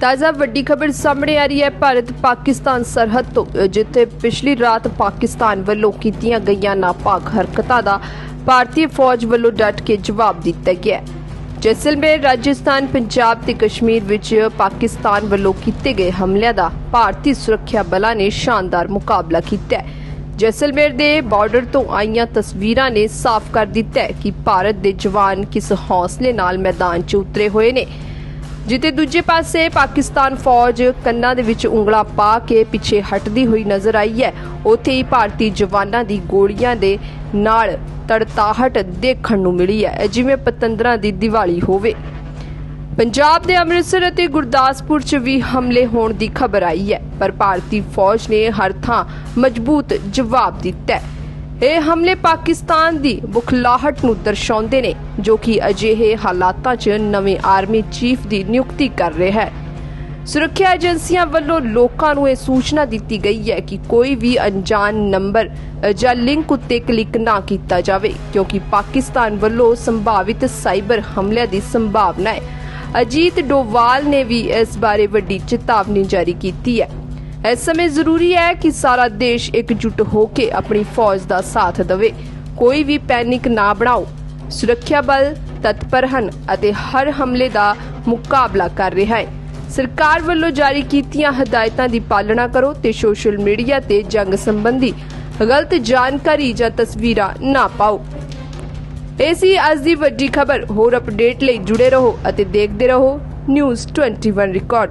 ਤਾਜ਼ਾ ਵੱਡੀ ਖਬਰ ਸਾਹਮਣੇ ਆ ਰਹੀ ਹੈ। ਭਾਰਤ ਪਾਕਿਸਤਾਨ ਸਰਹੱਦ ਤੋਂ ਜਿੱਥੇ ਪਿਛਲੀ ਰਾਤ ਪਾਕਿਸਤਾਨ ਵੱਲੋਂ ਕੀਤੀਆਂ ਗਈਆਂ ਨਾਪਾਕ ਹਰਕਤਾਂ ਦਾ ਭਾਰਤੀ ਫੌਜ ਵੱਲੋਂ ਡਟ ਕੇ ਜਵਾਬ ਦਿੱਤਾ ਗਿਆ ਹੈ। ਜੈਸਲਮੇਰ, ਰਾਜਸਥਾਨ, ਪੰਜਾਬ ਤੇ ਕਸ਼ਮੀਰ ਵਿੱਚ ਪਾਕਿਸਤਾਨ ਵੱਲੋਂ ਕੀਤੇ ਗਏ ਹਮਲਿਆਂ ਦਾ ਭਾਰਤੀ ਸੁਰੱਖਿਆ ਬਲਾਂ ਨੇ ਸ਼ਾਨਦਾਰ ਮੁਕਾਬਲਾ ਕੀਤਾ ਹੈ। ਜੈਸਲਮੇਰ ਦੇ ਬਾਰਡਰ ਤੋਂ ਆਈਆਂ ਤਸਵੀਰਾਂ ਨੇ ਸਾਫ਼ ਕਰ ਦਿੱਤਾ ਹੈ ਕਿ ਭਾਰਤ ਦੇ ਜਵਾਨ ਕਿਸ ਹੌਸਲੇ ਨਾਲ ਮੈਦਾਨ 'ਚ ਉਤਰੇ ਹੋਏ ਨੇ। ਜਿੱਤੇ ਦੂਜੇ ਪਾਸੇ ਪਾਕਿਸਤਾਨ ਫੌਜ ਕੰਨਾਂ ਦੇ ਵਿੱਚ ਉਂਗਲਾਂ ਪਾ ਕੇ ਪਿੱਛੇ ਹਟਦੀ ਹੋਈ ਨਜ਼ਰ ਆਈ ਹੈ। ਉੱਥੇ ਹੀ ਭਾਰਤੀ ਜਵਾਨਾਂ ਦੀ ਗੋਲੀਆਂ ਦੇ ਨਾਲ ਤੜਤਾਹਟ ਦੇਖਣ ਨੂੰ ਮਿਲੀ ਹੈ। ਜਿਵੇਂ ਪਤੰਦਰਾਂ ਦੀ ਦੀਵਾਲੀ ਹੋਵੇ। ਪੰਜਾਬ ਦੇ ਅੰਮ੍ਰਿਤਸਰ ਅਤੇ ਗੁਰਦਾਸਪੁਰ 'ਚ ਵੀ ਹਮਲੇ ਹੋਣ ਦੀ ਖਬਰ ਆਈ ਹੈ। ਪਰ ਭਾਰਤੀ ਫੌਜ ਨੇ ਹਰ ਥਾਂ ਮਜ਼ਬੂਤ ਜਵਾਬ ਦਿੱਤਾ ਹੈ। ਇਹ ਹਮਲੇ ਪਾਕਿਸਤਾਨ ਦੀ ਬੁਖਲਾਹਟ ਨੂੰ ਦਰਸਾਉਂਦੇ ਨੇ, ਜੋ ਕਿ ਅਜਿਹੇ ਹਾਲਾਤਾਂ 'ਚ ਨਵੇਂ ਆਰਮੀ ਚੀਫ ਦੀ ਨਿਯੁਕਤੀ ਕਰ ਰਿਹਾ ਹੈ। ਸੁਰੱਖਿਆ ਏਜੰਸੀਆਂ ਵੱਲੋਂ ਲੋਕਾਂ ਨੂੰ ਇਹ ਸੂਚਨਾ ਦਿੱਤੀ ਗਈ ਹੈ ਕਿ ਕੋਈ ਵੀ ਅਣਜਾਣ ਨੰਬਰ ਜਾਂ ਲਿੰਕ ਉੱਤੇ ਕਲਿੱਕ ਨਾ ਕੀਤਾ ਜਾਵੇ, ਕਿਉਂਕਿ ਪਾਕਿਸਤਾਨ ਵੱਲੋਂ ਸੰਭਾਵਿਤ ਸਾਈਬਰ ਹਮਲਿਆਂ ਦੀ ਸੰਭਾਵਨਾ ਹੈ। ਅਜੀਤ ਡੋਵਾਲ ਨੇ ਵੀ ਇਸ ਬਾਰੇ ਵੱਡੀ ਚੇਤਾਵਨੀ ਜਾਰੀ ਕੀਤੀ ਹੈ। ਇਸ ਸਮੇਂ ਜ਼ਰੂਰੀ ਹੈ ਕਿ ਸਾਰਾ ਦੇਸ਼ ਇਕਜੁੱਟ ਹੋ ਕੇ ਆਪਣੀ ਫੌਜ ਦਾ ਸਾਥ ਦੇਵੇ। ਕੋਈ ਵੀ ਪੈਨਿਕ ਨਾ ਬਣਾਓ। ਸੁਰੱਖਿਆ ਬਲ ਤਤਪਰ ਹਨ ਅਤੇ ਹਰ ਹਮਲੇ ਦਾ ਮੁਕਾਬਲਾ ਕਰ ਰਿਹਾ ਹੈ। ਸਰਕਾਰ ਵੱਲੋਂ ਜਾਰੀ ਕੀਤੀਆਂ ਹਦਾਇਤਾਂ ਦੀ ਪਾਲਣਾ ਕਰੋ ਤੇ ਸੋਸ਼ਲ ਮੀਡੀਆ ਤੇ ਜੰਗ ਸੰਬੰਧੀ ਗਲਤ ਜਾਣਕਾਰੀ ਜਾਂ ਤਸਵੀਰਾਂ ਨਾ ਪਾਓ। ਇਹ ਸੀ ਅੱਜ ਦੀ ਵੱਡੀ ਖਬਰ। ਹੋਰ ਅਪਡੇਟ ਲਈ ਜੁੜੇ ਰਹੋ ਅਤੇ ਦੇਖਦੇ ਰਹੋ। News 21 record.